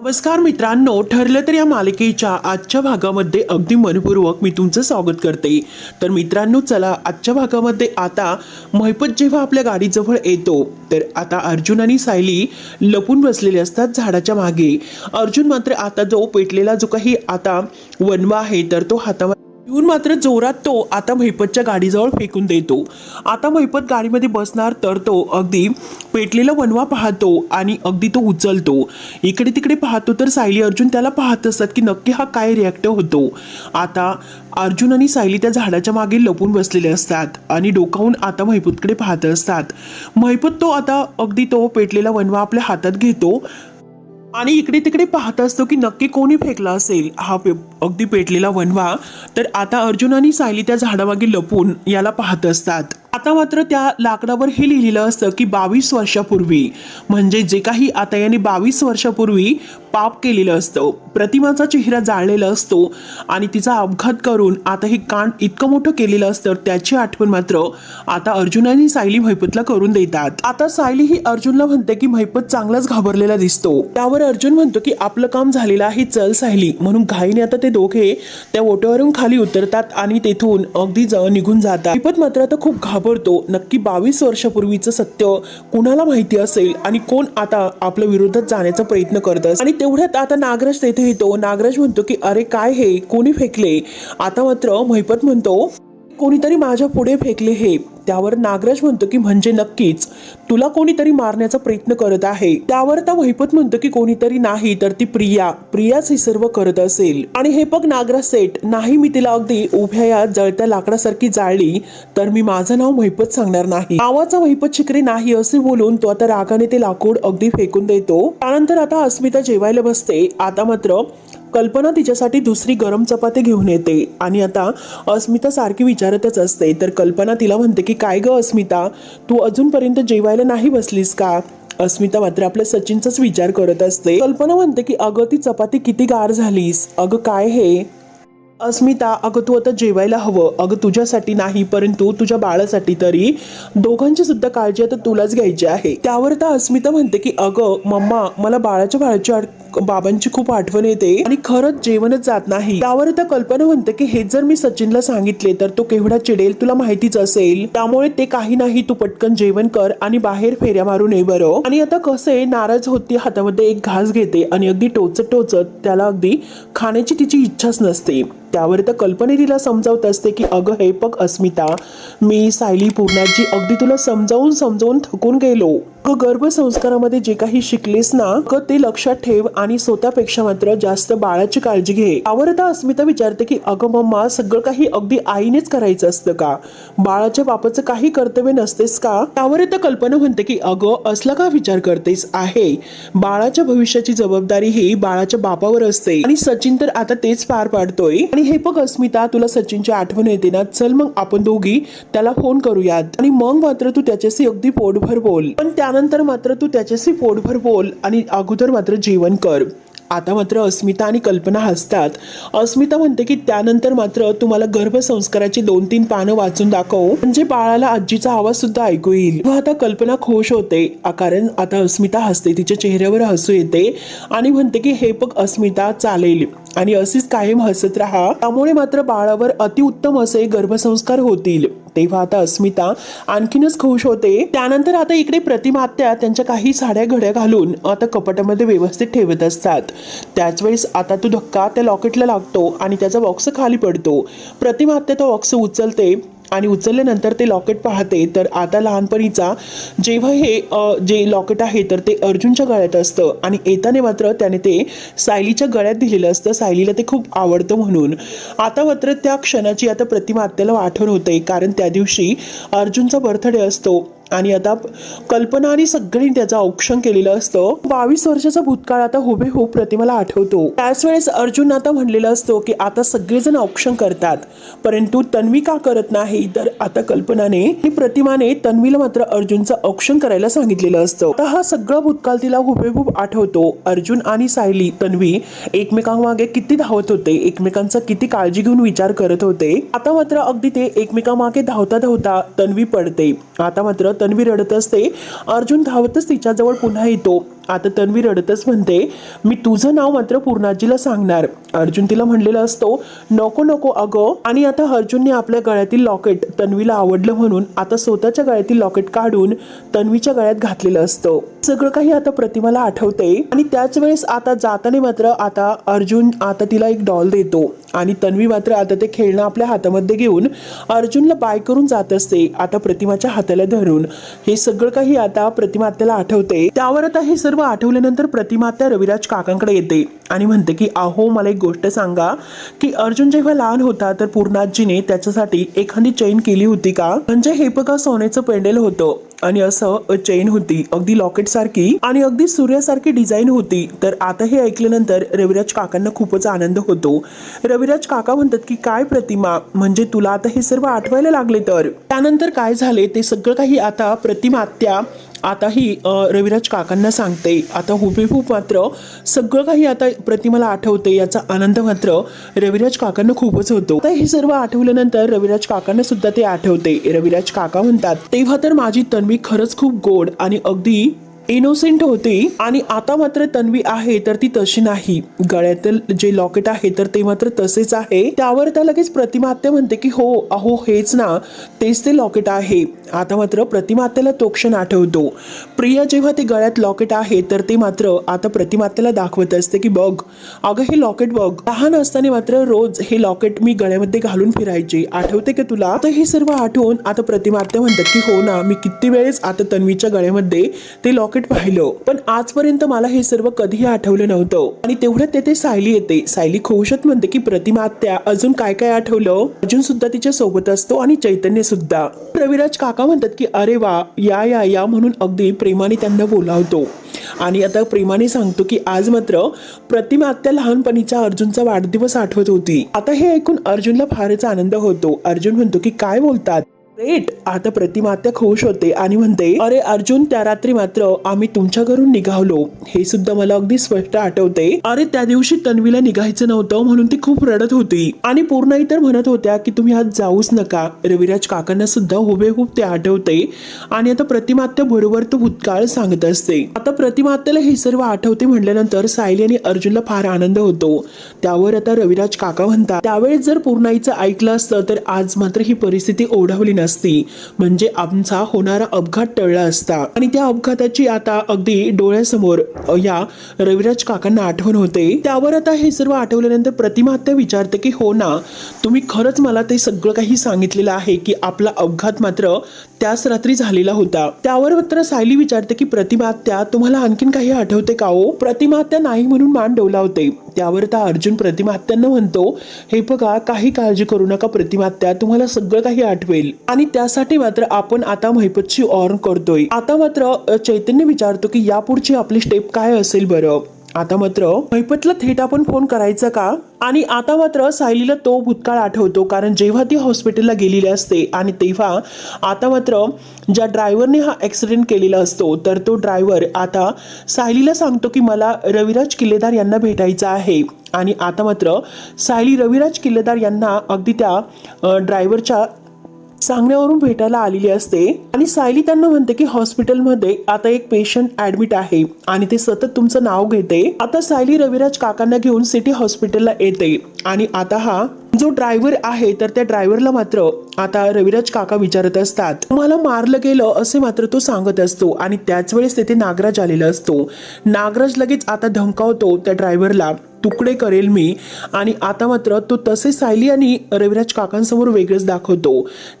नमस्कार मित्रांनो ठरलं तर या मालिकेच्या आजच्या भागामध्ये अगदी मनपूर्वक मी तुमचं स्वागत करते. तर मित्रांनो चला आजच्या भागामध्ये आता महिपत जेव्हा आपल्या गाडीजवळ येतो तर आता अर्जुन आणि सायली लपून बसलेले असतात झाडाच्या मागे. अर्जुन मात्र आता जो पेटलेला जो काही आता वनवा आहे तर तो हातामध्ये येऊन मात्र जोरात तो आता महिपतच्या गाडीजवळ फेकून देतो. आता महिपत गाडीमध्ये बसणार तर तो अगदी पेटलेला वनवा पाहतो आणि अगदी तो उचलतो. इकडे तिकडे पाहतो तर सायली अर्जुन त्याला पाहत असतात की नक्की हा काय रिॲक्ट होतो. आता अर्जुन आणि सायली त्या झाडाच्या मागे लपून बसलेले असतात आणि डोकावून आता महिपतकडे पाहत असतात. महिपत तो आता अगदी तो पेटलेला वनवा आपल्या हातात घेतो. आणि इकडे तिकडे पाहत असतो की नक्की कोणी फेकला असेल हा पे अगदी पेटलेला वनवा. तर आता अर्जुन आणि सायली त्या झाडामागे लपून याला पाहत असतात. आता मात्र त्या लाकडावर हे लिहिलेलं असतं की बावीस वर्षापूर्वी. म्हणजे जे काही आता याने बावीस वर्षापूर्वी पाप केलेलं असतं. प्रतिमाचा चेहरा जाळलेला असतो आणि तिचा अपघात करून आता हे कांड इतकं मोठं केलेलं असतं त्याची आठवण मात्र आता अर्जुन आणि सायली महिपतला करून देतात. आता सायली ही अर्जुनला म्हणते की महिपत चांगलाच घाबरलेला दिसतो. त्यावर अर्जुन म्हणतो की आपलं काम झालेलं आहे चल सायली. म्हणून घाईने आता ते दोघे त्या ओट्यावरून खाली उतरतात आणि तेथून अगदी ज- निघून जातात. महिपत मात्र आता खूप घाबरतो. नक्की बावीस वर्षापूर्वीचं सत्य कुणाला माहिती असेल आणि कोण आता आपल्या विरोधात जाण्याचा प्रयत्न करत आणि तेवढ्यात आता नागराज तेथे येतो. नागराज म्हणतो की अरे काय हे? कोणी फेकले? आता मात्र महिपत म्हणतो कोणीतरी माझ्या पुढे फेकले हे. त्यावर नागराज म्हणतो की म्हणजे नक्कीच. तुला कोणीतरी मारण्याचा प्रयत्न करत आहे. त्यावर आता वैपत म्हणतो की कोणीतरी नाही तर ती प्रिया. प्रियाच हे सर्व करत असेल. आणि हे बघ नागराज सेठ नाही मी तिला अगदी उभ्या या जळत्या लाकडासारखी जाळली तर मी माझं नाव महिपत सांगणार नाही. नावाचा वैपत शिकरे नाही असे बोलून तो आता रागाने ते लाकूड अगदी फेकून देतो. त्यानंतर आता अस्मिता जेवायला बसते. आता मात्र कल्पना तिच्यासाठी दुसरी गरम चपाती घेऊन येते. आणि आता अस्मिता सारखी विचारतच असते. तर कल्पना तिला म्हणते की काय ग अस्मिता? तू अजूनपर्यंत जेवायला नाही बसलीस का? अस्मिता मात्र आपल्या सचिनचाच विचार करत असते. कल्पना म्हणते की अगं ती चपाती किती गार झालीस. अगं काय हे? अस्मिता अगं तू आता जेवायला हवं. अगं तुझ्यासाठी नाही परंतु तुझ्या बाळासाठी तरी. दोघांची सुद्धा काळजी आता तुलाच घ्यायची आहे. त्यावर आता अस्मिता म्हणते की अगं मम्मा मला बाळाच्या बाळाची बाबांची खूप आठवण येते आणि खरंच जेवणच जात नाही. त्यावर आता कल्पना म्हणते की हे जर मी सचिनला सांगितले तर तो केवढा चिडेल तुला माहितीच असेल. त्यामुळे ते काही नाही तू पटकन जेवण कर आणि बाहेर फेऱ्या मारून ये बरं. आणि आता कसं आहे नाराज होती हातामध्ये एक घास घेते आणि अगदी टोचत टोचत त्याला अगदी खाण्याची तिची इच्छाच नसते. त्यावर तर कल्पने तिला समजावत असते की अगं हे बघ अस्मिता मी सायली पूर्णाजी अगदी तुला समजावून समजावून थकून गेलो. गर्भ गर्भसंस्कारामध्ये जे काही शिकलेस ना अगं ते लक्षात ठेव आणि स्वतःपेक्षा मात्र जास्त बाळाची काळजी घे. आवरता आता अस्मिता विचारते की अगं मम्मा सगळं काही अगदी आईनेच करायचं असतं का? बाळाच्या बापाचं काही कर्तव्य नसतेस का? त्यावर तर कल्पना म्हणते की अगं असला का विचार करतेस? आहे. बाळाच्या भविष्याची जबाबदारी ही बाळाच्या बापावर असते. आणि सचिन तर आता तेच पार पाडतोय. आणि हे बघ अस्मिता तुला सचिनची आठवण येते ना? चल मग आपण दोघी त्याला फोन करूयात. आणि मग मात्र तू त्याच्याशी अगदी पोटभर बोल. पण त्यानंतर मात्र तू त्याच्याशी पोटभर बोल आणि अगोदर मात्र जेवण कर. आता मात्र अस्मिता आणि कल्पना हसतात. अस्मिता म्हणते की त्यानंतर मात्र तुम्हाला गर्भसंस्काराची दोन तीन पानं वाचून दाखव. म्हणजे बाळाला आजीचा आवाज सुद्धा ऐकू येईल. व आता कल्पना खुश होते. कारण आता अस्मिता हसते. तिच्या चेहऱ्यावर हसू येते आणि म्हणते की हे बघ अस्मिता चालेल. आणि असेच कायम हसत राहा. त्यामुळे मात्र बाळावर अतिउत्तम असे गर्भसंस्कार होतील. तेव्हा आता अस्मिता आणखीनच खुश होते. त्यानंतर आता इकडे प्रतिमात्या त्यांच्या काही साड्या घड्या घालून आता कपाटामध्ये व्यवस्थित ठेवत असतात. त्याच वेळेस आता तो धक्का त्या लॉकेटला लागतो आणि त्याचा बॉक्स खाली पडतो. प्रतिमात्या तो बॉक्स उचलते. आणि उचलल्यानंतर ते लॉकेट पाहते तर आता लहानपणीचा जेव्हा हे जे लॉकेट आहे तर ते अर्जुनच्या गळ्यात असतं. आणि येताना मात्र त्याने ते सायलीच्या गळ्यात दिलेलं असतं. सायलीला ते खूप आवडतं म्हणून. आता मात्र त्या क्षणाची आता प्रतिमा आत्याला आठवण होते कारण त्या दिवशी अर्जुनचा बर्थडे असतो. आणि आता कल्पना आणि सगळी त्याचं औक्षण केलेलं असतं. बावीस वर्षाचा भूतकाळ आता हुबेहूब प्रतिमाला आठवतो. त्याच वेळेस अर्जुन आता म्हणलेलं असतो की आता सगळेजण औक्षण करतात. परंतु तन्वी का करत नाही? तर आता कल्पनाने आणि प्रतिमाने तन्वीला मात्र अर्जुनचं औक्षण करायला सांगितलेलं असतं. आता हा सगळा भूतकाळ तिला हुबेहूब आठवतो. अर्जुन आणि सायली तन्वी एकमेकांमागे किती धावत होते? एकमेकांचा किती काळजी घेऊन विचार करत होते? आता मात्र अगदी ते एकमेकांमागे धावता धावता तन्वी पडते. आता मात्र तन्वी रडत असते अर्जुन धावतच तिच्याजवळ पुन्हा येतो. आता तन्वी रडतच म्हणते मी तुझं नाव मात्र पूर्णाजीला सांगणार. अर्जुन तिला म्हणलेला असतो नको नको अगं. आणि आता अर्जुनने आपल्या गळ्यातील लॉकेट तन्वीला आवडलं म्हणून आता स्वतःच्या गळ्यातील लॉकेट काढून तन्वीच्या गळ्यात घातलेलं असतं. सगळं काही आता प्रतिमाला आठवते. आणि त्याच वेळेस आता जाताना मात्र आता अर्जुन आता तिला एक डॉल देतो. आणि तन्वी मात्र आता ते खेळणं आपल्या हातामध्ये घेऊन अर्जुनला बाय करून जात असते. आता प्रतिमाच्या हाताला धरून हे सगळं काही आता प्रतिमा आत्याला आठवते. त्यावर आता हे सर्व आठवल्यानंतर प्रतिमा आत्या रविराज काकांकडे येते आणि म्हणते की अहो मला एक गोष्ट सांगा की अर्जुन जेव्हा लहान होता तर पूर्णाजीने त्याच्यासाठी एखादी चैन केली होती का? म्हणजे हे बघा सोन्याचं पेंडेल होतं. आणि असं चेन होती. अगदी लॉकेट सारखी आणि अगदी सूर्यासारखी डिझाईन होती. तर आता हे ऐकल्यानंतर रविराज काकांना खूपच आनंद होतो. रविराज काका म्हणतात की काय प्रतिमा? म्हणजे तुला आता हे सर्व आठवायला लागले तर? त्यानंतर काय झाले? ते सगळं काही आता प्रतिमा आत्या आता ही रविराज काकांना सांगते आता हुबेहूब मात्र सगळं काही आता प्रतिमाला आठवते याचा आनंद मात्र रविराज काकांना खूपच होतो. आता हे सर्व आठवल्यानंतर रविराज काकांना सुद्धा ते आठवते. रविराज काका म्हणतात तेव्हा तर माझी तन्वी खरंच खूप गोड आणि अगदी इनोसेंट होती आणि आता मात्र तन्वी आहे तर ती तशी नाही. गळ्यातील जे लॉकेट आहे तर ते मात्र तसेच आहे. त्यावर त्या लगेच प्रतिमा आत्या म्हणते की हो अहो हेच ना तेच ते लॉकेट आहे. आता मात्र प्रतिमा आत्याला तो क्षण आठवतो. प्रिया जेव्हा ते गळ्यात लॉकेट आहे तर ते मात्र आता प्रतिमा आत्याला दाखवत असते की बघ अगं हे लॉकेट बघ. लहान असताना मात्र रोज हे लॉकेट मी गळ्यामध्ये घालून फिरायचे. आठवते का तुला? तर हे सर्व आठवून आता प्रतिमा आत्या म्हणतात की हो ना मी किती वेळेस आता तन्वीच्या गळ्यामध्ये ते लॉकेट पाहिलं. पण आजपर्यंत मला हे सर्व कधीही आठवलं नव्हतं. आणि तेवढ्यात तेथे सायली येते. सायली खोशत म्हणते की प्रतिमा आत्या अजून काय काय आठवलं? अर्जुन सुद्धा तिच्या सोबत असतो आणि चैतन्य सुद्धा. रविराज काका म्हणतात की अरे वा या या या म्हणून अगदी प्रेमाने त्यांना बोलावतो. आणि आता प्रेमाने सांगतो की आज मात्र प्रतिमा आत्या लहानपणीच्या अर्जुनचा वाढदिवस आठवत होती. आता हे ऐकून अर्जुनला फारच आनंद होतो. अर्जुन म्हणतो की काय बोलतात? ग्रेट आता प्रतिमा आत्या खुश होते आणि म्हणते अरे अर्जुन त्या रात्री मात्र आम्ही तुमच्या घरून निघालो. हे सुद्धा मला अगदी स्पष्ट आठवते. अरे त्या दिवशी तन्वीला निघायचं नव्हतं म्हणून ती खूप रडत होती आणि पूर्ण इतर म्हणत होत्या की तुम्ही आज जाऊच नका. रविराज काकांना सुद्धा हुबेहूब ते आठवते आणि आता प्रतिमात्या बरोबर तो भूतकाळ सांगत असते. आता प्रतिमात्याला हे सर्व आठवते म्हटल्यानंतर सायली आणि अर्जुनला फार आनंद होतो. त्यावर आता रविराज काका म्हणतात त्यावेळेस जर पूर्णाईचं ऐकलं असतं तर आज मात्र ही परिस्थिती ओढवली नसती. म्हणजे आमचा होणारा अपघात टळला असता. आणि त्या अपघाताची आता अगदी डोळ्यासमोर या रविराज काकांना आठवण होते. त्यावर आता हे सर्व आठवल्यानंतर प्रतिमाहत्या विचारते की हो ना तुम्ही खरंच मला ते सगळं काही सांगितलेलं आहे की आपला अपघात मात्र त्याच रात्री झालेला होता. त्यावर मात्र सायली विचारते की प्रतिमाहत्या तुम्हाला आणखीन काही आठवते का हो? प्रतिमाहत्या नाही म्हणून मान डोलावते. त्यावर तर अर्जुन प्रतिमाहत्यांना म्हणतो. हे बघा काही काळजी करू नका प्रतिमाहत्या तुम्हाला सगळं काही आठवेल. आणि त्यासाठी मात्र आपण आता महिपतची ऑर्न करतोय. आता मात्र चैतन्य विचारतो की यापुढची आपली स्टेप काय असेल बरं? आता मात्र भैपतला थेट आपण फोन करायचा का? आणि आता मात्र सायलीला तो भूतकाळ आठवतो कारण जेव्हा ती हॉस्पिटलला गेलेली असते आणि तेव्हा आता मात्र ज्या ड्रायव्हरने हा ॲक्सिडेंट केलेला असतो तर तो ड्रायव्हर आता सायलीला सांगतो की मला रविराज किल्लेदार यांना भेटायचं आहे. आणि आता मात्र सायली रविराज किल्लेदार यांना अगदी त्या ड्रायव्हरच्या सांगण्यावरून भेटायला आलेली असते. आणि सायली त्यांना म्हणते की हॉस्पिटलमध्ये आता एक पेशंट ऍडमिट आहे आणि ते सतत तुमचं नाव घेते. आता सायली रविराज काकांना घेऊन सिटी हॉस्पिटलला येते. आणि आता हा जो ड्रायव्हर आहे तर त्या ड्रायव्हरला मात्र आता रविराज काका विचारत असतात. तुम्हाला मारलं गेलं असे मात्र तो सांगत असतो आणि त्याच वेळेस तेथे नागराज आलेला असतो. नागराज लगेच आता धमकावतो त्या ड्रायव्हरला तुकडे करेल मी. आणि आता मात्र तो तसे सायली आणि रविराज काकांसमोर वेगळंच दाखवतो.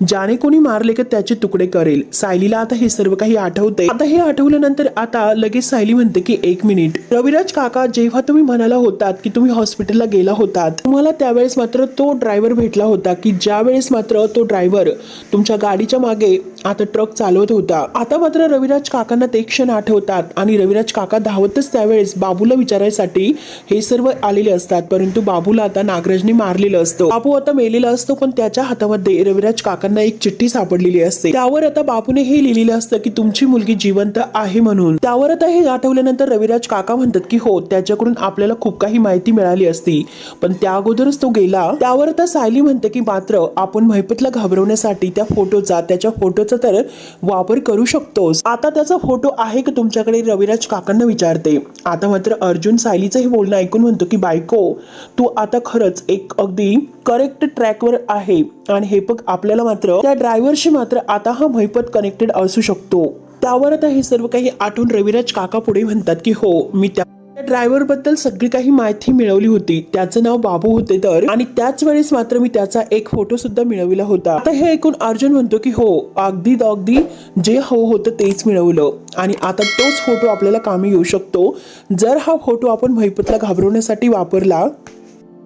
ज्याने कोणी मारले की त्याचे तुकडे करेल. सायलीला आता हे सर्व काही आठवते आता हे आठवल्यानंतर आता लगेच सायली म्हणते की एक मिनिट. रविराज काका जेव्हा तुम्ही म्हणाला होतात की तुम्ही हॉस्पिटलला गेला होतात तुम्हाला त्यावेळेस मात्र तो ड्रायव्हर भेटला होता की ज्या वेळेस मात्र तो ड्रायव्हर तुमच्या गाडीच्या मागे आता ट्रक चालवत होता. आता मात्र रविराज काकांना ते क्षण आठवतात आणि रविराज काका धावतच त्यावेळेस बाबूला विचारायसाठी हे सर्व आलेले असतात. परंतु बाबूला आता नागराजने मारलेलं असतो. बाबू आता मेलेला असतो पण त्याच्या हातामध्ये रविराज काकांना एक चिठ्ठी सापडलेली असते. त्यावर आता बाबूने हे लिहिलेलं असतं की तुमची मुलगी जिवंत आहे म्हणून. त्यावर आता हे आठवल्यानंतर रविराज काका म्हणतात की हो त्याच्याकडून आपल्याला खूप काही माहिती मिळाली असती. पण त्या अगोदरच तो गेला. त्या त्यावर तर सायली म्हणते की मात्र आपण महिपतला घाबरवण्यासाठी त्या फोटोचा त्याच्या फोटोचा तर वापर करू शकतोस आता त्याचा फोटो आहे का तुमच्याकडे? रविराज काकांना विचारते. आता मात्र अर्जुन सायलीचं हे बोलणं ऐकून म्हणतो की बायको तू आता खरंच एक अगदी करेक्ट ट्रॅकवर आहे. आणि हे बघ आपल्याला मात्र त्या ड्रायव्हरशी मात्र आता हा महिपत कनेक्टेड असू शकतो. त्यावर आता हे सर्व काही आठवून रविराज काका पुढे म्हणतात की हो मी त्या त्या ड्रायव्हरबद्दल सगळी काही माहिती मिळवली होती. त्याचं नाव बाबू होते तर. आणि त्याच वेळेस मात्र मी त्याचा एक फोटो सुद्धा मिळविला होता. आता हे ऐकून अर्जुन म्हणतो की हो अगदी अगदी जे हो होतं तेच मिळवलं. आणि आता तोच फोटो आपल्याला कामी येऊ शकतो. जर हा फोटो आपण महिपतला घाबरवण्यासाठी वापरला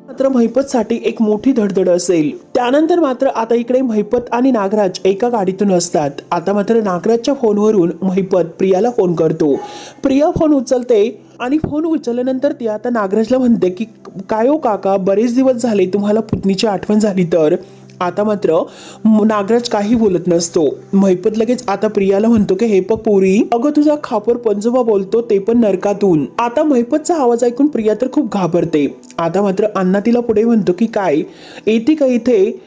मात्र महिपतसाठी एक मोठी धडधड असेल. त्यानंतर मात्र आता इकडे महिपत आणि नागराज एका गाडीतून असतात. आता मात्र नागराजच्या फोनवरून महिपत प्रियाला फोन करतो. प्रिया फोन उचलते. आणि फोन उचलल्यानंतर ती आता नागराजला म्हणते की काय हो काका बरेच दिवस झाले तुम्हाला पुतणीची आठवण झाली तर? आता मात्र नागराज काही बोलत नसतो. महिपत लगेच आता प्रियाला म्हणतो की हे बघ पुरी अगं तुझा खापर पंजोबा बोलतो ते पण नरकातून. आता महिपतचा आवाज ऐकून प्रिया तर खूप घाबरते. आता मात्र अण्णा तिला पुढे म्हणतो की काय येते का इथे?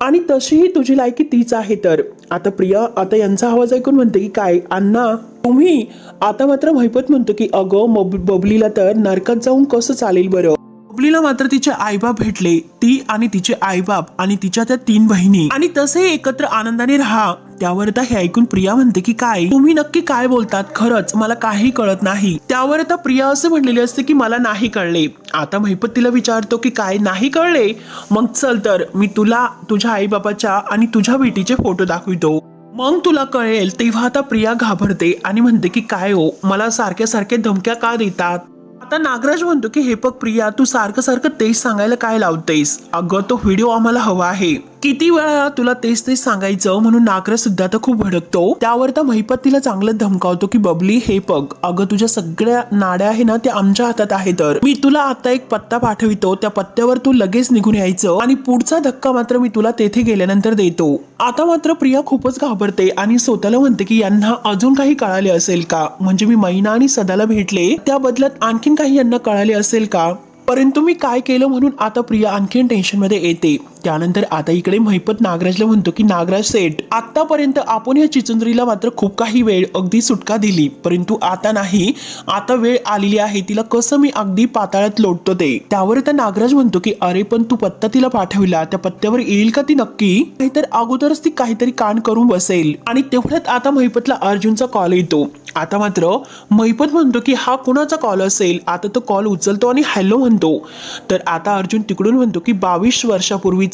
आणि तशीही तुझी लायकी तीच आहे तर. आता प्रिया आता यांचा आवाज ऐकून म्हणते की काय? अण्णा तुम्ही आता मात्र भयपत म्हणतो की अगं बबलीला तर नरकात जाऊन कसं चालेल बरं? बबलीला मात्र तिचे आईबाप भेटले. ती आणि तिचे आईबाप आणि तिच्या त्या तीन बहिणी. आणि तसे एकत्र आनंदाने राहा. त्यावर आता हे ऐकून प्रिया म्हणते की काय? तुम्ही नक्की काय बोलतात? खरंच मला काही कळत नाही. त्यावर आता प्रिया असं म्हणलेली असते की मला नाही कळले. आता महिपत तिला विचारतो की काय नाही कळले? मग चल तर मी तुला तुझ्या आईबाबाच्या आणि तुझ्या बेटीचे फोटो दाखवितो. मग तुला कळेल तेव्हा आता प्रिया घाबरते आणि म्हणते की काय हो? मला सारख्या सारख्या धमक्या का देतात? आता नागराज म्हणतो की हे बघ प्रिया तू सारखं सारखं तेच सांगायला काय लावतेस? अगं तो व्हिडिओ आम्हाला हवा आहे. किती वेळा तुला तेच तेच सांगायचं म्हणून नागराज सुद्धा तर खूप भडकतो? त्यावर तर महिपत तिला चांगलं धमकावतो की बबली हे बघ अगं तुझ्या सगळ्या नाड्या आहे ना त्या आमच्या हातात आहे तर. मी तुला आता एक पत्ता पाठवितो त्या पत्त्यावर तू लगेच निघून यायचं आणि पुढचा धक्का मात्र मी तुला तेथे गेल्यानंतर देतो. आता मात्र प्रिया खूपच घाबरते आणि स्वतःला म्हणते की यांना अजून काही कळाले असेल का? म्हणजे मी मैना आणि सदाला भेटले त्या बदल्यात आणखीन काही यांना कळाले असेल का? परंतु मी काय केलं म्हणून आता प्रिया आणखीन टेन्शनमध्ये येते. त्यानंतर आता इकडे महिपत नागराजला म्हणतो की नागराज सेठ आतापर्यंत आपण या चिचुंद्रीला मात्र खूप काही वेळ अगदी सुटका दिली. परंतु आता नाही. आता वेळ आलेली आहे. तिला कसं मी अगदी पाताळात लोटतो ते. त्यावर आता नागराज म्हणतो की अरे पण तू पत्ता तिला पाठविला. त्या पत्त्यावर येईल का ती नक्की? नाहीतर अगोदरच ती काहीतरी कान करून बसेल. आणि तेवढ्यात आता महिपतला अर्जुनचा कॉल येतो. आता मात्र महिपत म्हणतो की हा कुणाचा कॉल असेल? आता तो कॉल उचलतो आणि हॅलो म्हणतो. तर आता अर्जुन तिकडून म्हणतो की बावीस वर्षापूर्वी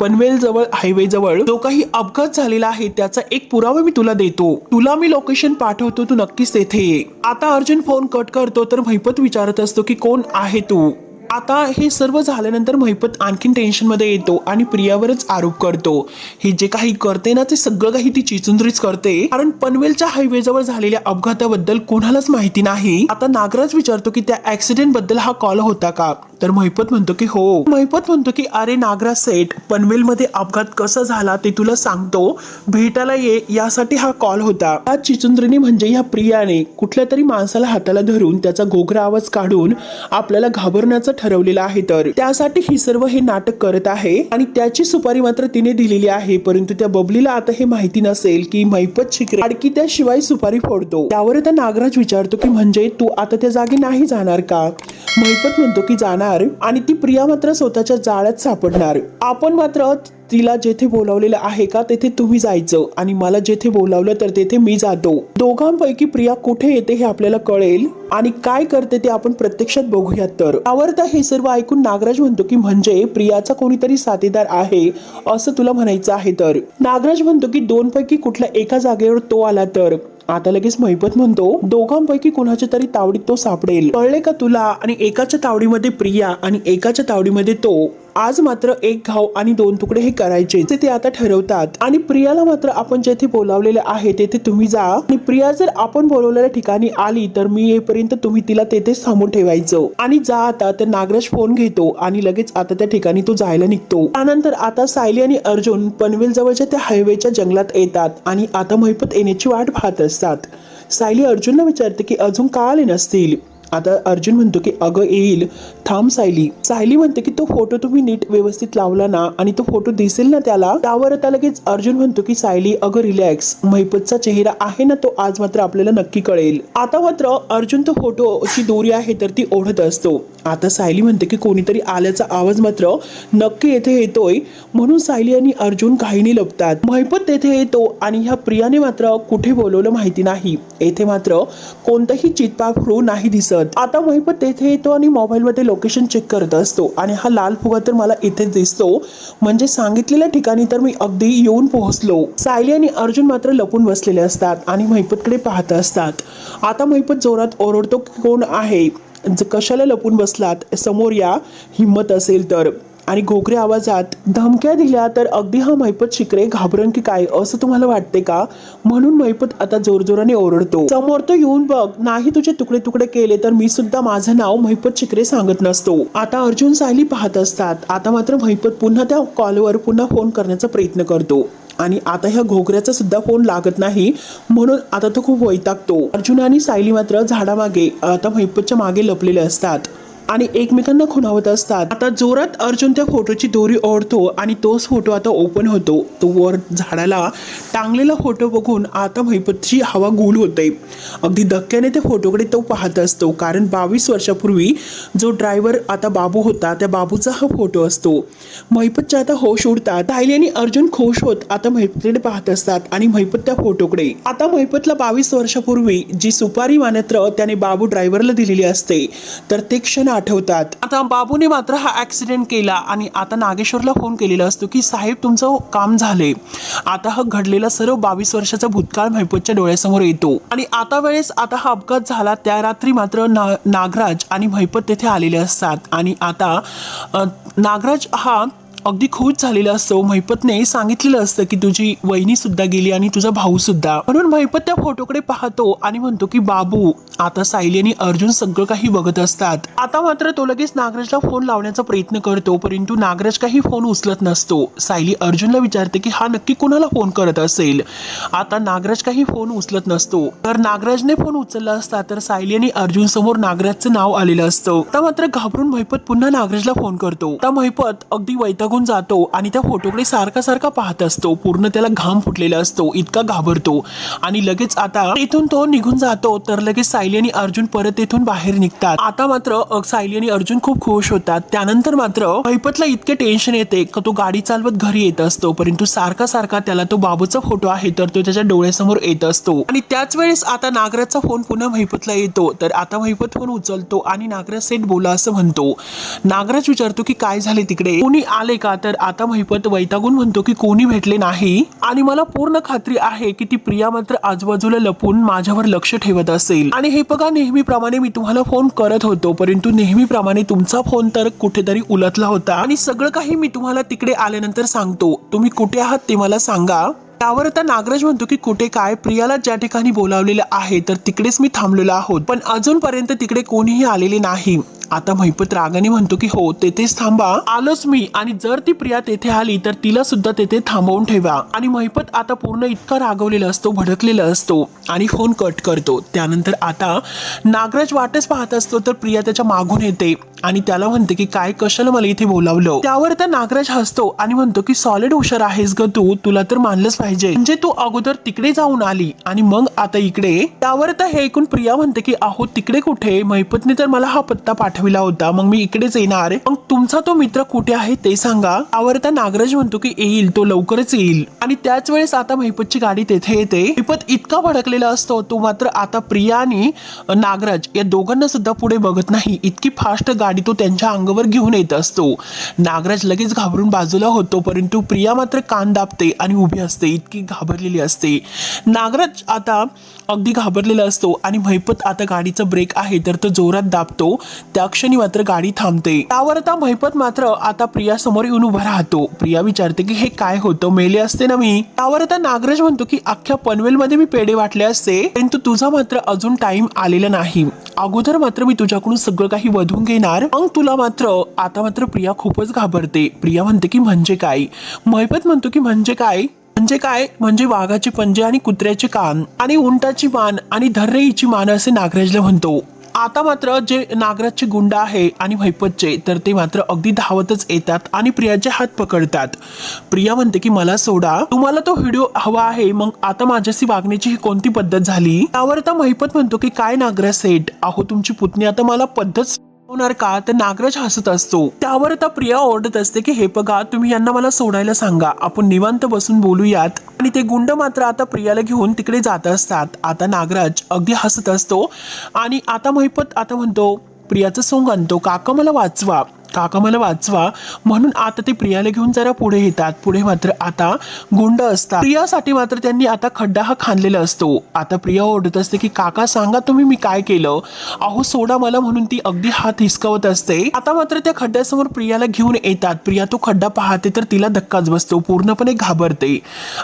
पनवेल जवळ हायवे जवळ जो काही अपघात झालेला आहे त्याचा एक पुरावा मी तुला देतो. तुला मी लोकेशन पाठवतो तू नक्कीच तेथे ये. आता अर्जुन फोन कट करतो तर महिपत विचारत असतो की कोण आहे तू? आता हे सर्व झाल्यानंतर महिपत आणखीन टेन्शनमध्ये येतो आणि प्रियावरच आरोप करतो. हे जे काही करते ना ते सगळं काही ती चिचुंद्रीच करते. कारण पनवेलच्या हायवे जवळ झालेल्या अपघाताबद्दल कोणालाच माहिती नाही. आता नागराज विचारतो की त्या ऍक्सिडेंटबद्दल हा कॉल होता का? तर महिपत म्हणतो की हो. महिपत म्हणतो की अरे नागराज सेठ पनवेल मध्ये अपघात कसा झाला ते तुला सांगतो. भेटायला ये यासाठी हा कॉल होता. त्या चिचुंद्रीने म्हणजे या प्रियाने कुठल्या तरी माणसाला हाताला धरून त्याचा घोगरा आवाज काढून आपल्याला घाबरण्याचं ठरवलेलं आहे तर. त्यासाठी ही सर्व हे नाटक करत आहे आणि त्याची सुपारी मात्र तिने दिलेली आहे परंतु त्या बबलीला आता हे माहिती नसेल की महिपत शिकरे आणखी त्याशिवाय सुपारी फोडतो. त्यावर आता नागराज विचारतो की म्हणजे तू आता त्या जागी नाही जाणार का? महिपत म्हणतो की जाणार. आणि ती प्रिया मात्र स्वतःच्या जाळ्यात सापडणार. आपण मात्र तिला जेथे बोलावलेलं आहे का तेथे तुम्ही जायचं आणि मला जेथे बोलावलं तर तेथे मी जातो. दोघांपैकी प्रिया कुठे येते हे आपल्याला कळेल आणि काय करते ते आपण प्रत्यक्षात बघूयात तर. आवडता हे सर्व ऐकून नागराज म्हणतो की म्हणजे प्रियाचा कोणीतरी साथीदार आहे असं तुला म्हणायचं आहे तर? नागराज म्हणतो की दोन पैकी कुठल्या एका जागेवर तो आला तर? आता लगेच महिपत म्हणतो दोघांपैकी कुणाच्या तरी तावडीत तो सापडेल. कळले का तुला? आणि एकाच्या तावडीमध्ये प्रिया आणि एकाच्या तावडीमध्ये तो. आज मात्र एक घाव आणि दोन तुकडे हे करायचे. जे ते आता ठरवतात. आणि प्रियाला मात्र आपण जेथे बोलावलेले आहे तेथे तुम्ही जा. आणि प्रिया जर आपण बोलवलेल्या ठिकाणी आली तर मी येईपर्यंत तुम्ही तिला तेथेच थांबून ठेवायचं. आणि जा आता तर नागराज फोन घेतो आणि लगेच आता त्या ठिकाणी तो जायला निघतो. त्यानंतर आता सायली आणि अर्जुन पनवेल जवळच्या त्या हायवेच्या जंगलात येतात आणि आता महिपत येण्याची वाट पाहत असतात. सायली अर्जुनला विचारते की अजून का आले नसतील? आता अर्जुन म्हणतो की अगं येईल. थांब सायली. सायली म्हणते की तो फोटो तुम्ही नीट व्यवस्थित लावला ना आणि तो फोटो दिसेल ना त्याला त्यावर आता लगेच अर्जुन म्हणतो की सायली अगं रिलॅक्स महिपतचा चेहरा आहे ना तो आज मात्र आपल्याला नक्की कळेल. आता मात्र अर्जुन तो फोटोची दोरी आहे तर ती ओढत असतो. आता सायली म्हणते की कोणीतरी आल्याचा आवाज मात्र नक्की येथे येतोय. म्हणून सायली आणि अर्जुन घाईने लपतात. महिपत तेथे येतो आणि ह्या प्रियाने मात्र कुठे बोलवलं माहिती नाही. येथे मात्र कोणतंही चितपाखरू नाही दिसत. आता महिपत तेथे येतो आणि मोबाईलमध्ये लोकेशन चेक करत असतो. आणि हा लाल फुगा तर मला इथे दिसतो. म्हणजे सांगितलेल्या ठिकाणी तर मी अगदी येऊन पोहोचलो. सायली आणि अर्जुन मात्र लपून बसलेले असतात आणि महिपतकडे पाहत असतात. आता महिपत जोरात ओरडतो की कोण आहे? ज- कशाला लपून बसलात? समोर या. हिंमत असेल तर. आणि घोकऱ्या आवाजात धमक्या दिल्या तर अगदी हा मैपत शिकरे घाबरण की काय असं तुम्हाला वाटते का? म्हणून मैपत आता जोरजोराने ओरडतो. समोर तो येऊन बघ नाही तुझे तुकडे तुकडे केले तर मी सुद्धा माझं नाव मैपत शिकरे सांगत नसतो. आता अर्जुन सायली पाहत असतात. आता मात्र मैपत पुन्हा त्या कॉलवर पुन्हा फोन करण्याचा प्रयत्न करतो. आणि आता ह्या घोगऱ्याचा सुद्धा फोन लागत नाही म्हणून आता तो खूप वैतागतो. अर्जुन आणि सायली मात्र झाडामागे आता मैपतच्या मागे लपलेले असतात. आणि एकमेकांना खुणावत असतात. आता जोरात अर्जुन त्या फोटोची दोरी ओढतो आणि तोच फोटो आता ओपन होतो. तो वर झाडाला टांगलेला फोटो बघून आता महिपतची हवा गुल होते. अगदी धक्क्याने त्या फोटोकडे तो पाहत असतो. कारण बावीस वर्षापूर्वी जो ड्रायव्हर आता बाबू होता त्या बाबूचा हा फोटो असतो. महिपतच्या आता होश उडतात. सायली आणि अर्जुन खुश होत आता महिपतकडे पाहत असतात आणि महिपत त्या फोटोकडे. आता महिपतला बावीस वर्षापूर्वी जी सुपारी मानत्र त्याने बाबू ड्रायव्हरला दिलेली असते तर ते क्षण आठवतात. आता बाबूने मात्र हा ॲक्सिडेंट केला आणि आता नागेश्वरला फोन केलेला असतो की साहेब तुमचं काम झाले आता हा घडलेला सर्व बावीस वर्षाचा भूतकाळ महिपतच्या डोळ्यासमोर येतो. आणि आता वेळेस आता हा अपघात झाला त्या रात्री मात्र ना नागराज आणि महिपत तेथे आलेले असतात. आणि आता नागराज हा अगदी खुश झालेला असतो. महिपतने सांगितलेलं असतं की तुझी वहिनी सुद्धा गेली आणि तुझा भाऊ सुद्धा. म्हणून महिपत त्या फोटोकडे पाहतो आणि म्हणतो की बाबू आता सायली आणि अर्जुन सगळं काही बघत असतात. आता मात्र तो लगेच नागराजला फोन लावण्याचा प्रयत्न करतो परंतु नागराज काही फोन उचलत नसतो. सायली अर्जुनला विचारते की हा नक्की कोणाला फोन करत असेल? आता नागराज काही फोन उचलत नसतो. तर नागराजने फोन उचलला असता तर सायली आणि अर्जुन समोर नागराजचं नाव आलेलं असतं. आता मात्र घाबरून महिपत पुन्हा नागराजला फोन करतो. आता महिपत अगदी मागून जातो आणि त्या फोटोकडे सारखा सारखा पाहत असतो. पूर्ण त्याला घाम फुटलेला असतो. इतका घाबरतो. आणि लगेच आता इथून तो निघून जातो. तर लगेच सायली आणि अर्जुन परत इथून बाहेर निघतात. आता मात्र सायली आणि अर्जुन खूप खुश होतात. त्यानंतर मात्र हैपतला इतके टेन्शन येते का तो गाडी चालवत घरी येत असतो. परंतु सारखा सारखा त्याला तो बाबूचा फोटो आहे तर तो त्याच्या डोळ्यासमोर येत असतो. आणि त्याच वेळेस आता नागराजचा फोन पुन्हा महिपतला येतो. तर आता महिपत फोन उचलतो आणि नागराज सेट बोला असं म्हणतो. नागराज विचारतो की काय झाले तिकडे? कोणी आले का? तर आता महिपत वैतागून म्हणतो की कोणी भेटले नाही. आणि मला पूर्ण खात्री आहे की ती प्रिया मात्र आजूबाजूला लपून माझ्यावर लक्ष ठेवत असेल. आणि हे बघा नेहमीप्रमाणे मी तुम्हाला फोन करत होतो परंतु नेहमीप्रमाणे तुमचा फोन तर कुठेतरी उलटला होता. आणि सगळं काही मी तुम्हाला तिकडे आल्यानंतर सांगतो. तुम्ही कुठे आहात ते मला सांगा. त्यावर आता नागराज म्हणतो की कुठे काय प्रियाला ज्या ठिकाणी बोलावलेलं आहे तर तिकडेच मी थांबलेलो आहोत. पण अजूनपर्यंत तिकडे कोणीही आलेले नाही. आता महिपत रागाने म्हणतो की हो तेथेच थांबा. आलोच मी आणि जर ती प्रिया तेथे आली तर तिला सुद्धा तेथे थांबवून ठेवा. आणि महिपत आता पूर्ण इतका रागवलेला असतो भडकलेला असतो आणि फोन कट करतो. त्यानंतर आता नागराज वाटच पाहत असतो तर प्रिया त्याच्या मागून येते. आणि त्याला म्हणते की काय कशाला मला इथे बोलावलं? त्यावर तर नागराज हसतो आणि म्हणतो की सॉलिड हुशार आहेस ग तू. तुला तर मानलंच पाहिजे. म्हणजे तू अगोदर तिकडे जाऊन आली आणि मग आता इकडे? त्यावर तर हे ऐकून प्रिया म्हणते की अहो तिकडे कुठे? महिपतने तर मला हा पत्ता पाठविला होता. मग मी इकडेच येणार मग तुमचा तो मित्र कुठे आहे ते सांगा. त्यावर तर नागराज म्हणतो की येईल तो लवकरच येईल. आणि त्याच वेळेस आता महिपतची गाडी तेथे येते. महिपत इतका भडकलेला असतो तो मात्र आता प्रिया आणि नागराज या दोघांना सुद्धा पुढे बघत नाही. इतकी फास्ट गाडी तो त्यांच्या अंगावर घेऊन येत असतो. नागराज लगेच घाबरून बाजूला होतो परंतु प्रिया मात्र कान दाबते आणि उभी असते. इतकी घाबरलेली असते. नागराज आता अगदी घाबरलेला असतो आणि महिपत आता गाडीचा ब्रेक आहे तर तो जोरात दाबतो. त्या क्षणी मात्र गाडी थांबते. त्यावर आता महिपत मात्र आता प्रिया समोर येऊन उभा राहतो. प्रिया विचारते की हे काय होतं? मेले असते ना मी? त्यावर आता नागराज म्हणतो की अख्ख्या पनवेल मध्ये मी पेढे वाटले असते परंतु तुझा मात्र अजून टाइम आलेला नाही. अगोदर मात्र मी तुझ्याकडून सगळं काही वधून घेणार. मग तुला मात्र आता मात्र प्रिया खूपच घाबरते. प्रिया म्हणते की म्हणजे काय? महिपत म्हणतो की म्हणजे काय? म्हणजे काय? म्हणजे वाघाचे पंजे आणि कुत्र्याचे कान आणि उंटाची मान आणि धर्रेईची मान असे नागराजला म्हणतो. आता मात्र जे नागराजचे गुंड आहे आणि मैपतचे तर ते मात्र अगदी धावतच येतात आणि प्रियाचे हात पकडतात. प्रिया म्हणते की मला सोडा. तुम्हाला तो व्हिडिओ हवा आहे. मग आता माझ्याशी वागण्याची ही कोणती पद्धत झाली? त्यावर आता महिपत म्हणतो की काय नागराज सेठ? अहो तुमची पुतणी आता मला पद्धत होणार का तर नागराज हसत असतो. त्यावर आता प्रिया ओरडत असते की हे बघा तुम्ही यांना मला सोडायला सांगा. आपण निवांत बसून बोलूयात. आणि ते गुंड मात्र आता प्रियाला घेऊन तिकडे जात असतात. आता नागराज अगदी हसत असतो आणि आता महिपत आता म्हणतो प्रियाचं सोंग आणतो. काका मला वाचवा. काका मला वाचवा. म्हणून आता ते प्रियाला घेऊन जरा पुढे येतात. पुढे मात्र आता गुंड असतात. प्रियासाठी मात्र त्यांनी आता खड्डा हा खांदलेला असतो. आता प्रिया ओरडत असते की काका सांगा तुम्ही मी काय केलं? अहो सोडा मला म्हणून ती अगदी हात हिसकवत असते. आता मात्र त्या खड्ड्यासमोर प्रियाला घेऊन येतात. प्रिया तो खड्डा पाहते तर तिला धक्काच बसतो. पूर्णपणे घाबरते.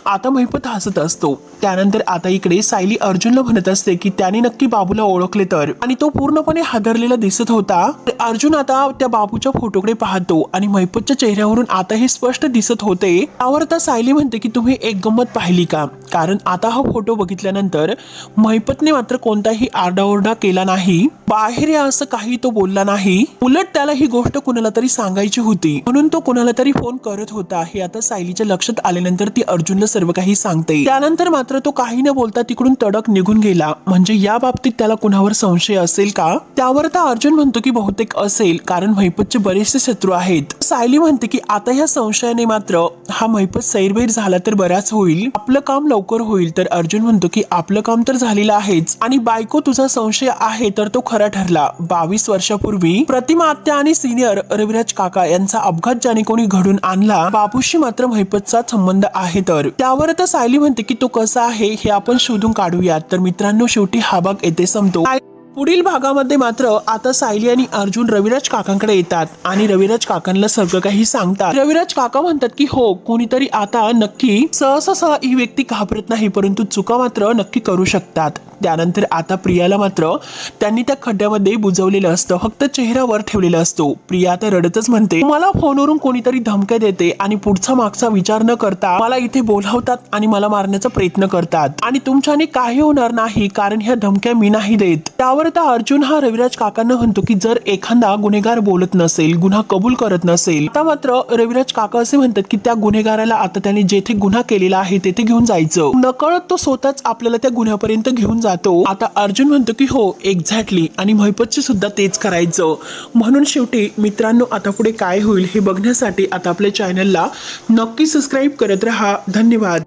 आता महिपत हसत असतो. त्यानंतर आता इकडे सायली अर्जुनला म्हणत असते की त्याने नक्की बाबूला ओळखले तर? आणि तो पूर्णपणे हादरलेला दिसत होता. तर अर्जुन आता त्या बाबूच्या फोटोकडे पाहतो आणि मैपतच्या चेहऱ्यावरून आता हे स्पष्ट दिसत होते. त्यावर आता सायली म्हणते की तुम्ही एक गंमत पाहिली का? कारण आता हा फोटो बघितल्यानंतर मैपतने मात्र कोणताही आरडाओरडा केला नाही. बाहेर या असं काही तो बोलला नाही. उलट त्याला ही गोष्ट कुणाला तरी सांगायची होती. म्हणून तो कुणाला तरी फोन करत होता. हे आता सायलीच्या लक्षात आल्यानंतर ती अर्जुनला सर्व काही सांगते. त्यानंतर मात्र तो काही न बोलता तिकडून तडक निघून गेला. म्हणजे या बाबतीत त्याला कुणावर संशय असेल का? त्यावर आता अर्जुन म्हणतो की बहुतेक असेल कारण मैपतचे बरेचसे शत्रू आहेत. सायली म्हणते की आता ह्या संशयाने मात्र हा मैपत सैरभैर झाला तर बराच होईल. आपलं काम लवकर होईल. तर अर्जुन म्हणतो की आपलं काम तर झालेलं आहेच. आणि बायको तुझा संशय आहे तर तो खरं ठरला. बावीस वर्षापूर्वी प्रतिमा आत्या आणि सिनियर रविराज काका यांचा अपघात ज्याने कोणी घडून आणला बापूशी मात्र महिपतचा संबंध आहे तर. त्यावर आता सायली म्हणते की तो कसा आहे हे आपण शोधून काढूयात. तर मित्रांनो शेवटी हा भाग येथे संपतो. पुढील भागामध्ये मात्र आता सायली आणि अर्जुन रविराज काकांकडे येतात आणि रविराज काकांना सगळं काही सांगतात. रविराज काका म्हणतात की हो कोणीतरी आता नक्की सहसा सह ही व्यक्ती घाबरत नाही परंतु चुका मात्र नक्की करू शकतात. त्यानंतर आता प्रियाला मात्र त्यांनी त्या खड्ड्यामध्ये बुजवलेलं असतं फक्त चेहऱ्यावर ठेवलेला असतो. प्रिया तर रडतच म्हणते मला फोनवरून कोणीतरी धमक्या देते आणि पुढचा मागचा विचार न करता मला इथे बोलावतात आणि मला मारण्याचा प्रयत्न करतात. आणि तुमच्याने काही होणार नाही कारण ह्या धमक्या मी नाही देत. त्यावर आता अर्जुन हा रविराज काकांना म्हणतो की जर एखादा गुन्हेगार बोलत नसेल गुन्हा कबूल करत नसेल आता मात्र रविराज काका असे म्हणतात की त्या गुन्हेगाराला आता त्याने जेथे गुन्हा केलेला आहे तेथे घेऊन जायचं. नकळत तो स्वतःच आपल्याला त्या गुन्ह्यापर्यंत घेऊन जातो. आता अर्जुन म्हणतो की हो एक्झॅक्टली आणि महिपतचे सुद्धा तेच करायचं. म्हणून शेवटी मित्रांनो आता पुढे काय होईल हे बघण्यासाठी आता आपल्या चॅनलला नक्की सबस्क्राईब करत राहा. धन्यवाद.